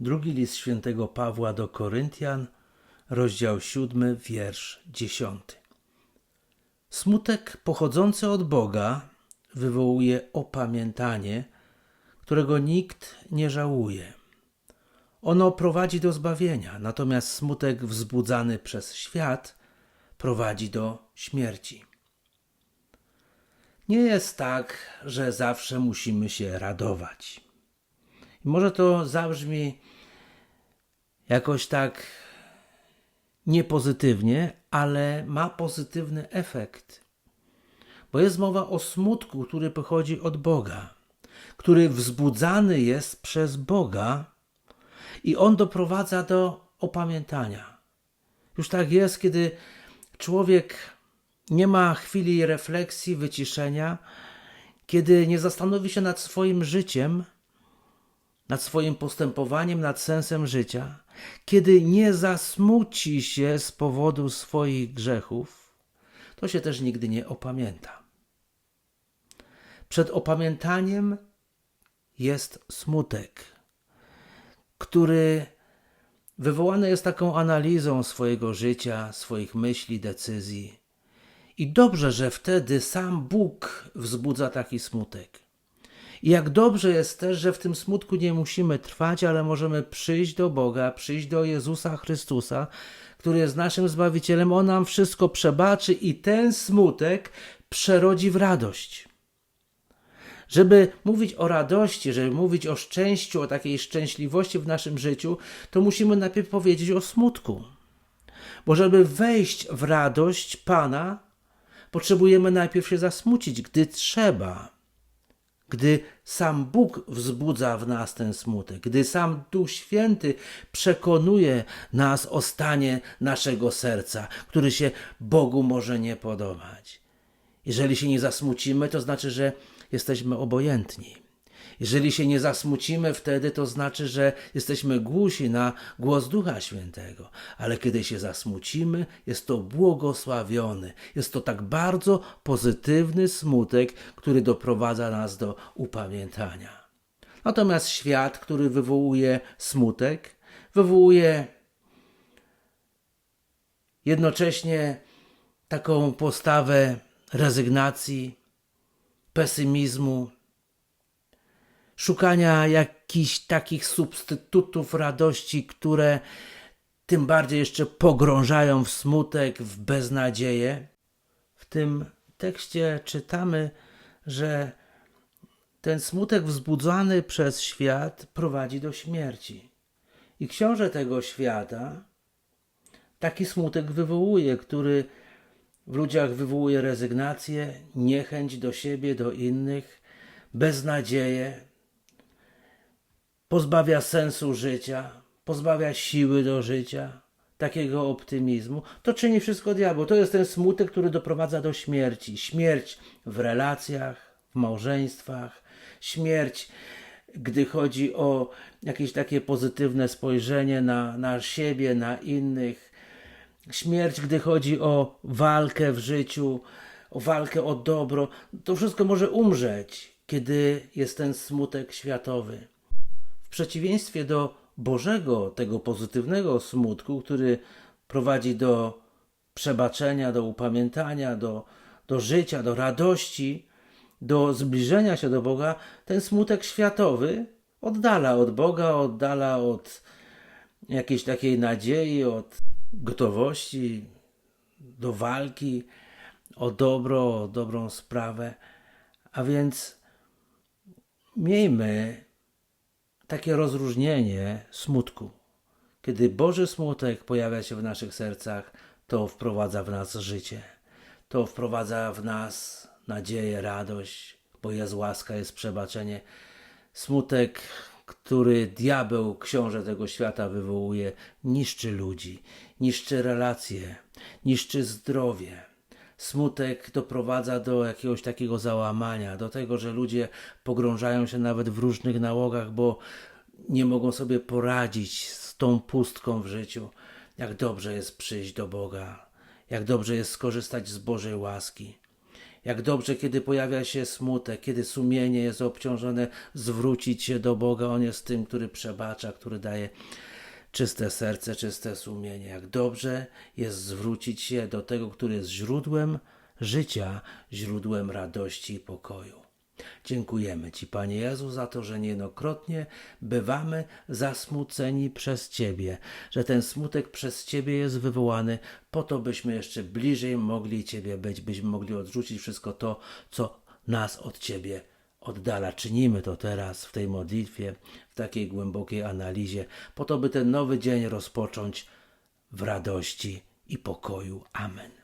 Drugi list świętego Pawła do Koryntian, rozdział 7, wiersz 10. Smutek pochodzący od Boga wywołuje opamiętanie, którego nikt nie żałuje. Ono prowadzi do zbawienia, natomiast smutek wzbudzany przez świat prowadzi do śmierci. Nie jest tak, że zawsze musimy się radować. Może to zabrzmi jakoś tak niepozytywnie, ale ma pozytywny efekt. Bo jest mowa o smutku, który pochodzi od Boga, który wzbudzany jest przez Boga i on doprowadza do opamiętania. Już tak jest, kiedy człowiek nie ma chwili refleksji, wyciszenia, kiedy nie zastanowi się nad swoim życiem, nad swoim postępowaniem, nad sensem życia, kiedy nie zasmuci się z powodu swoich grzechów, to się też nigdy nie opamięta. Przed opamiętaniem jest smutek, który wywołany jest taką analizą swojego życia, swoich myśli, decyzji. I dobrze, że wtedy sam Bóg wzbudza taki smutek. I jak dobrze jest też, że w tym smutku nie musimy trwać, ale możemy przyjść do Boga, przyjść do Jezusa Chrystusa, który jest naszym Zbawicielem. On nam wszystko przebaczy i ten smutek przerodzi w radość. Żeby mówić o radości, żeby mówić o szczęściu, o takiej szczęśliwości w naszym życiu, to musimy najpierw powiedzieć o smutku. Bo żeby wejść w radość Pana, potrzebujemy najpierw się zasmucić, gdy trzeba gdy sam Bóg wzbudza w nas ten smutek, gdy sam Duch Święty przekonuje nas o stanie naszego serca, który się Bogu może nie podobać. Jeżeli się nie zasmucimy, to znaczy, że jesteśmy obojętni. Jeżeli się nie zasmucimy wtedy, to znaczy, że jesteśmy głusi na głos Ducha Świętego. Ale kiedy się zasmucimy, jest to błogosławiony. Jest to tak bardzo pozytywny smutek, który doprowadza nas do upamiętania. Natomiast świat, który wywołuje smutek, wywołuje jednocześnie taką postawę rezygnacji, pesymizmu, szukania jakichś takich substytutów radości, które tym bardziej jeszcze pogrążają w smutek, w beznadzieję. W tym tekście czytamy, że ten smutek wzbudzany przez świat prowadzi do śmierci. I książę tego świata taki smutek wywołuje, który w ludziach wywołuje rezygnację, niechęć do siebie, do innych, beznadzieję, pozbawia sensu życia, pozbawia siły do życia, takiego optymizmu, to czyni wszystko diabeł. To jest ten smutek, który doprowadza do śmierci. Śmierć w relacjach, w małżeństwach, śmierć, gdy chodzi o jakieś takie pozytywne spojrzenie na, na siebie, na innych. Śmierć, gdy chodzi o walkę w życiu, o walkę o dobro. To wszystko może umrzeć, kiedy jest ten smutek światowy przeciwieństwie do Bożego, tego pozytywnego smutku, który prowadzi do przebaczenia, do upamiętania, do, do życia, do radości, do zbliżenia się do Boga, ten smutek światowy oddala od Boga, oddala od jakiejś takiej nadziei, od gotowości do walki o dobro, o dobrą sprawę. A więc miejmy takie rozróżnienie smutku. Kiedy Boży smutek pojawia się w naszych sercach, to wprowadza w nas życie. To wprowadza w nas nadzieję, radość, bo jest łaska, jest przebaczenie. Smutek, który diabeł, książę tego świata wywołuje, niszczy ludzi, niszczy relacje, niszczy zdrowie Smutek doprowadza do jakiegoś takiego załamania, do tego, że ludzie pogrążają się nawet w różnych nałogach, bo nie mogą sobie poradzić z tą pustką w życiu. Jak dobrze jest przyjść do Boga, jak dobrze jest skorzystać z Bożej łaski. Jak dobrze, kiedy pojawia się smutek, kiedy sumienie jest obciążone, zwrócić się do Boga. On jest tym, który przebacza, który daje czyste serce, czyste sumienie. Jak dobrze jest zwrócić się do tego, który jest źródłem życia, źródłem radości i pokoju. Dziękujemy Ci, Panie Jezu, za to, że niejednokrotnie bywamy zasmuceni przez Ciebie, że ten smutek przez Ciebie jest wywołany po to, byśmy jeszcze bliżej mogli Ciebie być, byśmy mogli odrzucić wszystko to, co nas od Ciebie oddala. Czynimy to teraz w tej modlitwie, w takiej głębokiej analizie, po to, by ten nowy dzień rozpocząć w radości i pokoju. Amen.